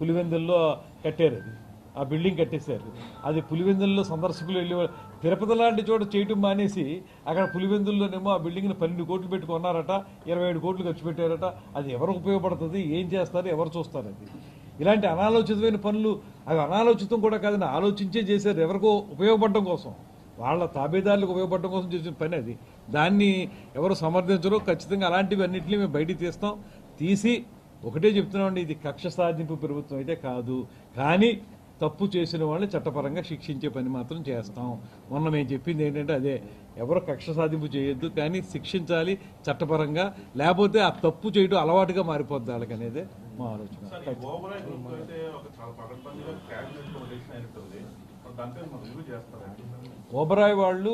పులివెందుల్లో కట్టారు అది. ఆ బిల్డింగ్ కట్టేశారు. అది పులివెందుల్లో సందర్శకులు వెళ్ళి తిరుపతి లాంటి చోట చేయటం మానేసి అక్కడ పులివెందుల్లోనేమో ఆ బిల్డింగ్ని పన్నెండు కోట్లు పెట్టి కొన్నారట ఇరవై ఏడు కోట్లు ఖర్చు పెట్టారట. అది ఎవరికి ఉపయోగపడుతుంది ఏం చేస్తారు ఎవరు చూస్తారు అది. ఇలాంటి అనాలోచితమైన పనులు అవి అనాలోచితం కూడా కాదని ఆలోచించే చేశారు ఎవరికో ఉపయోగపడడం కోసం. వాళ్ళ తాబేదారులకు ఉపయోగపడడం కోసం చేసిన పని అది. దాన్ని ఎవరు సమర్థించరు ఖచ్చితంగా అలాంటివి అన్నింటినీ మేము బయటికి తీస్తాం. తీసి ఒకటే చెప్తున్నామండి ఇది కక్ష సాధింపు ప్రభుత్వం అయితే కాదు. కానీ తప్పు చేసిన వాళ్ళని చట్టపరంగా శిక్షించే పని మాత్రం చేస్తాం. మొన్న మేము చెప్పింది ఏంటంటే అదే ఎవరు కక్ష సాధింపు చేయొద్దు కానీ శిక్షించాలి చట్టపరంగా. లేకపోతే ఆ తప్పు చేయడం అలవాటుగా మారిపోద్ది వాళ్ళకి అనేది మా ఆలోచన. ఓబరాయ్ వాళ్ళు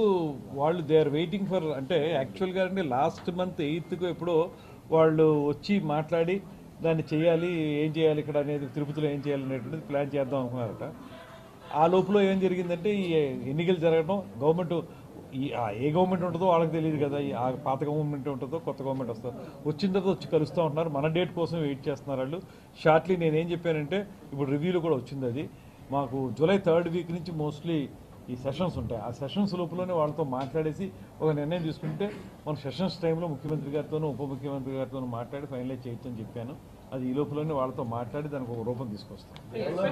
వాళ్ళు దే ఆర్ వెయిటింగ్ ఫర్ అంటే యాక్చువల్గా అంటే లాస్ట్ మంత్ ఎయిత్కు ఎప్పుడో వాళ్ళు వచ్చి మాట్లాడి దాన్ని చేయాలి ఏం చేయాలి ఇక్కడ అనేది తిరుపతిలో ఏం చేయాలి అనేటువంటిది ప్లాన్ చేద్దాం అనుకున్నారట. ఆ లోపల ఏం జరిగిందంటే ఈ ఎన్నికలు జరగడం గవర్నమెంట్ ఈ ఏ గవర్నమెంట్ ఉంటుందో వాళ్ళకి తెలియదు కదా ఈ ఆ పాత గవర్నమెంట్ ఉంటుందో కొత్త గవర్నమెంట్ వస్తుందో. వచ్చిన తర్వాత వచ్చి కలుస్తూ ఉంటున్నారు. మన డేట్ కోసం వెయిట్ చేస్తున్నారు వాళ్ళు. షార్ట్లీ నేనేం చెప్పానంటే ఇప్పుడు రివ్యూలో కూడా వచ్చింది అది. మాకు జూలై థర్డ్ వీక్ నుంచి మోస్ట్లీ ఈ సెషన్స్ ఉంటాయి. ఆ సెషన్స్ లోపలనే వాళ్ళతో మాట్లాడేసి ఒక నిర్ణయం తీసుకుంటే మన సెషన్స్ టైంలో ముఖ్యమంత్రి గారితోనూ ఉప ముఖ్యమంత్రి గారితోనూ మాట్లాడి ఫైనలైజ్ చేయొచ్చని చెప్పాను. అది ఈ లోపలనే వాళ్ళతో మాట్లాడి దానికి ఒక రూపం తీసుకొస్తాం. రెండు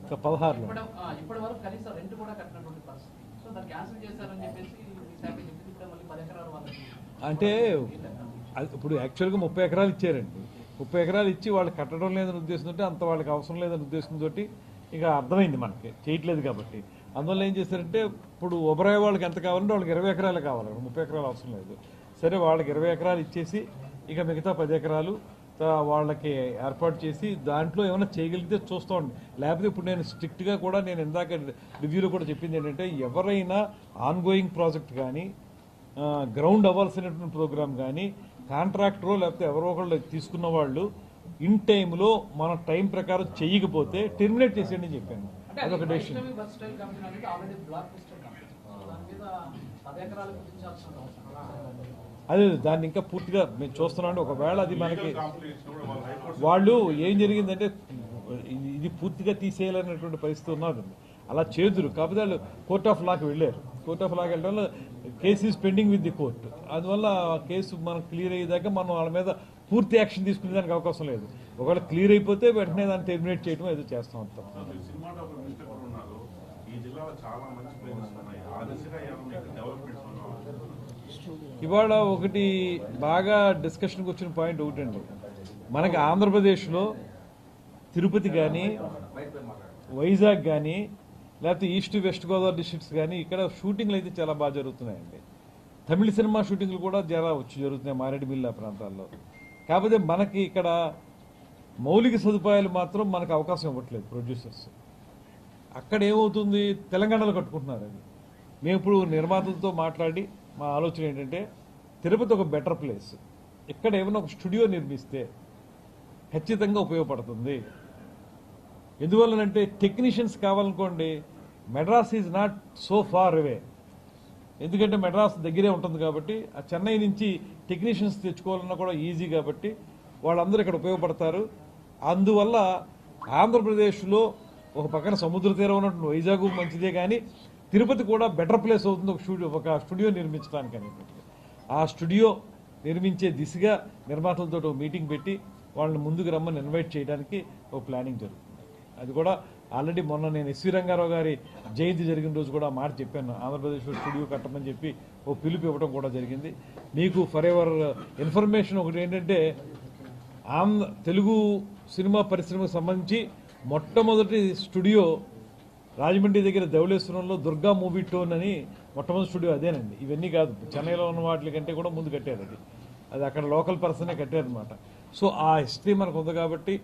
రెండు పదహారులో. ఇప్పటి వరకు కనీసం రెంట్ కూడా కట్టినటువంటి పరిస్థితి. సో దాన్ని క్యాన్సిల్ చేశారని చెప్పేసి శాఖ చెప్పింది మళ్ళీ పది ఎకరాలు వాళ్ళకి అంటే ఇప్పుడు యాక్చువల్గా ముప్పై ఎకరాలు ఇచ్చారండి. ముప్పై ఎకరాలు ఇచ్చి వాళ్ళు కట్టడం లేదని ఉద్దేశంతో అంత వాళ్ళకి అవసరం లేదని ఉద్దేశంతో ఇక అర్థమైంది మనకి. చేయట్లేదు కాబట్టి. అందువల్ల ఏం చేశారంటే ఇప్పుడు ఉబరాయి వాళ్ళకి ఎంత కావాలంటే వాళ్ళకి ఇరవై ఎకరాలు కావాలి. ముప్పై ఎకరాలు అవసరం లేదు. సరే వాళ్ళకి ఇరవై ఎకరాలు ఇచ్చేసి ఇక మిగతా పది ఎకరాలు వాళ్ళకి ఏర్పాటు చేసి దాంట్లో ఏమైనా చేయగలిగితే చూస్తూ. ఉండి లేకపోతే ఇప్పుడు నేను స్ట్రిక్ట్గా కూడా నేను ఇందాక రివ్యూలో కూడా చెప్పింది ఏంటంటే ఎవరైనా ఆన్గోయింగ్ ప్రాజెక్ట్ కానీ గ్రౌండ్ అవ్వాల్సినటువంటి ప్రోగ్రామ్ కానీ కాంట్రాక్టరో లేకపోతే ఎవరో ఒకళ్ళు తీసుకున్న వాళ్ళు ఇన్ టైంలో మన టైం ప్రకారం చేయకపోతే టెర్మినేట్ చేసేయండి అని చెప్పాను. అదొక అది డెసిషన్ అదే దాన్ని ఇంకా పూర్తిగా మేము చూస్తున్నాం ఒకవేళ అది మనకి వాళ్ళు ఏం జరిగిందంటే ఇది- ఇది పూర్తిగా తీసేయాలనేటువంటి పరిస్థితి ఉన్నది అలా చేదురు. కాకపోతే వాళ్ళు కోర్ట్ ఆఫ్ లాకి వెళ్ళారు. కోర్ట్ ఆఫ్ లాకి వెళ్ళడం వల్ల case is pending with the court. అందువల్ల ఆ కేసు మనకు క్లియర్ అయ్యేదాకా మనం వాళ్ళ మీద పూర్తి యాక్షన్ తీసుకునేదానికి అవకాశం లేదు. ఒకవేళ క్లియర్ అయిపోతే వెంటనే దాన్ని టెర్మినేట్ చేయడం ఏదో చేస్తాం ఉన్నాయి. ఇవాళ ఒకటి బాగా డిస్కషన్కి వచ్చిన పాయింట్ ఒకటండి. మనకి ఆంధ్రప్రదేశ్లో తిరుపతి కానీ వైజాగ్ కానీ లేకపోతే ఈస్ట్ వెస్ట్ గోదావరి డిస్ట్రిక్ట్స్ కానీ ఇక్కడ షూటింగ్లు అయితే చాలా బాగా జరుగుతున్నాయండి. తమిళ సినిమా షూటింగ్లు కూడా చాలా వచ్చి జరుగుతున్నాయి మారేడుమిల్లి ప్రాంతాల్లో. కాకపోతే మనకి ఇక్కడ మౌలిక సదుపాయాలు మాత్రం మనకు అవకాశం ఇవ్వట్లేదు ప్రొడ్యూసర్స్. అక్కడ ఏమవుతుంది? తెలంగాణలో కట్టుకుంటున్నారు అది. మేము ఇప్పుడు నిర్మాతలతో మాట్లాడి మా ఆలోచన ఏంటంటే తిరుపతి ఒక బెటర్ ప్లేస్ ఇక్కడ ఏమైనా ఒక స్టూడియో నిర్మిస్తే ఖచ్చితంగా ఉపయోగపడుతుంది. ఎందువల్లనంటే technicians కావాలనుకోండి Madras is not so far away ఎందుకంటే మెడ్రాస్ దగ్గరే ఉంటుంది కాబట్టి ఆ చెన్నై నుంచి టెక్నీషియన్స్ తెచ్చుకోవాలన్నా కూడా ఈజీ కాబట్టి వాళ్ళందరూ ఇక్కడ ఉపయోగపడతారు. అందువల్ల ఆంధ్రప్రదేశ్లో ఒక పక్కన సముద్ర తీరం ఉన్నటువంటి వైజాగ్ మంచిదే కానీ తిరుపతి కూడా బెటర్ ప్లేస్ అవుతుంది ఒక స్టూడియో ఒక స్టూడియో నిర్మించడానికి అనేటువంటి ఆ స్టూడియో నిర్మించే దిశగా నిర్మాతలతో ఒక మీటింగ్ పెట్టి వాళ్ళని ముందుకు రమ్మని ఇన్వైట్ చేయడానికి ఒక ప్లానింగ్ జరుగుతుంది. అది కూడా ఆల్రెడీ మొన్న నేను ఎస్వి రంగారావు గారి జయంతి జరిగిన రోజు కూడా మాట చెప్పాను. ఆంధ్రప్రదేశ్లో స్టూడియో కట్టమని చెప్పి ఓ పిలుపు ఇవ్వడం కూడా జరిగింది. మీకు ఫర్ ఎవర్ ఇన్ఫర్మేషన్ ఒకటి ఏంటంటే ఆంధ్ర తెలుగు సినిమా పరిశ్రమకు సంబంధించి మొట్టమొదటి స్టూడియో రాజమండ్రి దగ్గర ధవళేశ్వరంలో దుర్గా మూవీ టోన్ అని మొట్టమొదటి స్టూడియో అదేనండి. ఇవన్నీ కాదు. చెన్నైలో ఉన్న వాటి కంటే కూడా ముందు కట్టారు అది. అది అక్కడ లోకల్ పర్సనే కట్టారనమాట సో ఆ హిస్టరీ మనకు ఉంది కాబట్టి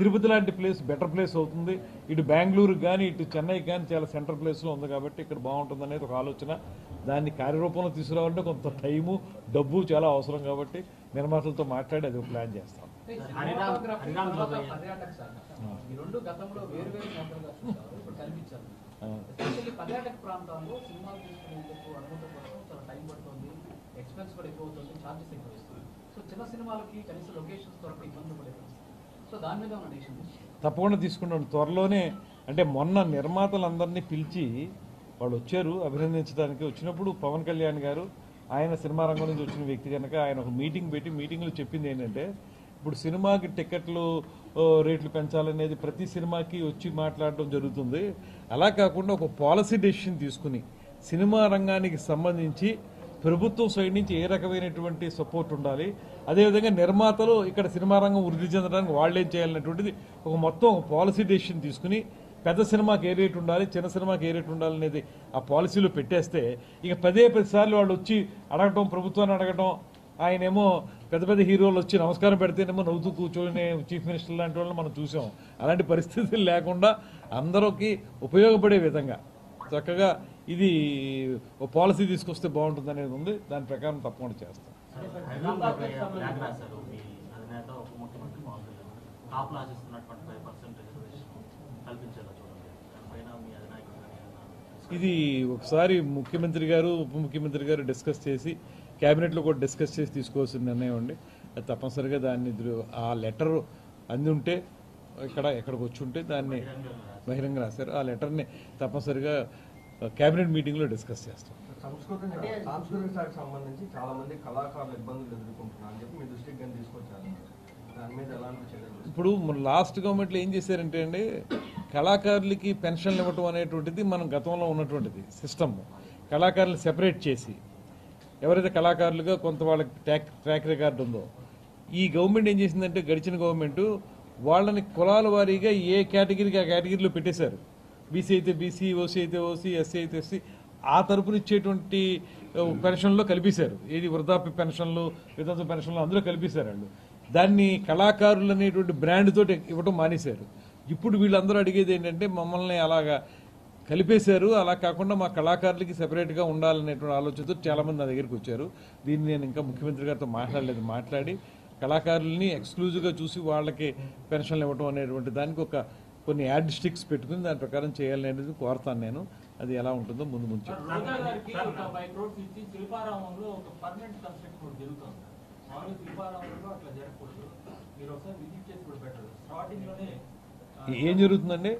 తిరుపతి లాంటి ప్లేస్ బెటర్ ప్లేస్ అవుతుంది. ఇటు బెంగళూరు కానీ ఇటు చెన్నైకి కానీ చాలా సెంటర్ ప్లేస్లో ఉంది కాబట్టి ఇక్కడ బాగుంటుంది అనేది ఒక ఆలోచన. దాన్ని కార్యరూపంలో తీసుకురావాలంటే కొంత టైము డబ్బు చాలా అవసరం కాబట్టి నిర్మాతలతో మాట్లాడి అది ఒక ప్లాన్ చేస్తాం. ఎక్స్పెన్స్ కూడా ఎక్కువ అవుతుంది. ఛార్జెస్ ఎక్కువ సో చిన్న సినిమాలకి కనీసం లొకేషన్స్ దొరక ఇబ్బంది పడే తప్పకుండా తీసుకుంటాం త్వరలోనే అంటే మొన్న నిర్మాతలందరినీ పిలిచి వాళ్ళు వచ్చారు అభినందించడానికి. వచ్చినప్పుడు పవన్ కళ్యాణ్ గారు ఆయన సినిమా రంగం నుంచి వచ్చిన వ్యక్తి కనుక ఆయన ఒక మీటింగ్ పెట్టి మీటింగ్లో చెప్పింది ఏంటంటే ఇప్పుడు సినిమాకి టికెట్లు రేట్లు పెంచాలనేది ప్రతి సినిమాకి వచ్చి మాట్లాడడం జరుగుతుంది. అలా కాకుండా ఒక పాలసీ డెసిషన్ తీసుకుని సినిమా రంగానికి సంబంధించి ప్రభుత్వం సైడ్ నుంచి ఏ రకమైనటువంటి సపోర్ట్ ఉండాలి? అదేవిధంగా నిర్మాతలు ఇక్కడ సినిమా రంగం వృద్ధి చెందడానికి వాళ్ళేం చేయాలనేటువంటిది ఒక మొత్తం పాలసీ డెసిషన్ తీసుకుని పెద్ద సినిమాకి ఏ రేట్ ఉండాలి చిన్న సినిమాకి ఏ రేట్ ఉండాలి అనేది ఆ పాలసీలో పెట్టేస్తే ఇక పదే పదిసార్లు వాళ్ళు వచ్చి అడగటం ప్రభుత్వాన్ని అడగటం ఆయనేమో పెద్ద పెద్ద హీరోలు వచ్చి నమస్కారం పెడితేనేమో నవ్వుతూ కూర్చొని చీఫ్ మినిస్టర్ లాంటి వాళ్ళని మనం చూసాం. అలాంటి పరిస్థితులు లేకుండా అందరికి ఉపయోగపడే విధంగా చక్కగా ఇది ఓ పాలసీ తీసుకొస్తే బాగుంటుంది అనేది ఉంది. దాని ప్రకారం తప్పకుండా చేస్తాం. ఇది ఒకసారి ముఖ్యమంత్రి గారు ఉప ముఖ్యమంత్రి గారు డిస్కస్ చేసి క్యాబినెట్లో కూడా డిస్కస్ చేసి తీసుకోవాల్సిన నిర్ణయం అండి. అది తప్పనిసరిగా దాన్ని ఆ లెటర్ అంది ఉంటే ఇక్కడ ఎక్కడికి వచ్చి ఉంటే దాన్ని బహిరంగ రాశారు. ఆ లెటర్ని తప్పనిసరిగా క్యాబినెట్ మీటింగ్లో డిస్కస్ చేస్తాం. సంస్కృతం సాంస్కృతిక శాఖకు సంబంధించి చాలా మంది కళాకారులు ఇబ్బందులు ఎదుర్కొంటున్నారు అని చెప్పి మీ దృష్టికి కానీ తీసుకొచ్చారు. దాని మీద ఎలాంటి చర్యలు తీసుకుంటారు? ఇప్పుడు మన లాస్ట్ గవర్నమెంట్లో ఏం చేశారంటే అండి కళాకారులకి పెన్షన్లు ఇవ్వటం అనేటువంటిది మనం గతంలో ఉన్నటువంటిది సిస్టమ్. కళాకారులు సెపరేట్ చేసి ఎవరైతే కళాకారులుగా కొంత వాళ్ళకి ట్రాక్ ట్రాక్ రికార్డు ఉందో ఈ గవర్నమెంట్ ఏం చేసిందంటే గడిచిన గవర్నమెంట్ వాళ్ళని కులాల వారీగా ఏ కేటగిరీకి ఆ కేటగిరీలో పెట్టేశారు. బీసీ అయితే బీసీ ఓసీ అయితే ఓసీ ఎస్సీ అయితే ఎస్సీ ఆ తరపున ఇచ్చేటువంటి పెన్షన్లో కలిపేశారు. ఏది వృద్ధాప్య పెన్షన్లు విధంగా పెన్షన్లు అందులో కలిపేశారు వాళ్ళు. దాన్ని కళాకారులు అనేటువంటి బ్రాండ్ తోటి ఇవ్వటం మానేశారు. ఇప్పుడు వీళ్ళందరూ అడిగేది ఏంటంటే మమ్మల్ని అలాగా కలిపేశారు. అలా కాకుండా మా కళాకారులకి సెపరేట్గా ఉండాలనేటువంటి ఆలోచనతో చాలామంది నా దగ్గరికి వచ్చారు. దీన్ని నేను ఇంకా ముఖ్యమంత్రి గారితో మాట్లాడలేదు. మాట్లాడి కళాకారుల్ని ఎక్స్క్లూజివ్గా చూసి వాళ్ళకి పెన్షన్లు ఇవ్వటం అనేటువంటి దానికి ఒక కొన్ని యాడ్ స్టిక్స్ పెట్టుకుని దాని ప్రకారం చేయాలనేది కోరుతాను నేను. అది ఎలా ఉంటుందో ముందు ముందు ఏం జరుగుతుందండి?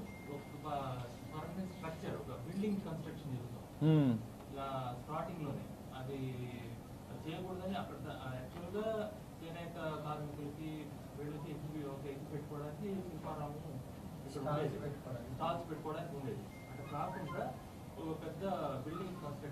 అది చేయకూడదని అక్కడ యాక్చువల్గా చేనేత కార్మికులకి వీళ్ళకి ఎగ్జి పెట్టుకోవడానికి శిల్పారామం ఇక్కడ ఉండేది స్టాల్స్ పెట్టుకోవడానికి ఉండేది అట్లా కాకుండా ఒక పెద్ద బిల్డింగ్ కన్స్ట్రక్ట్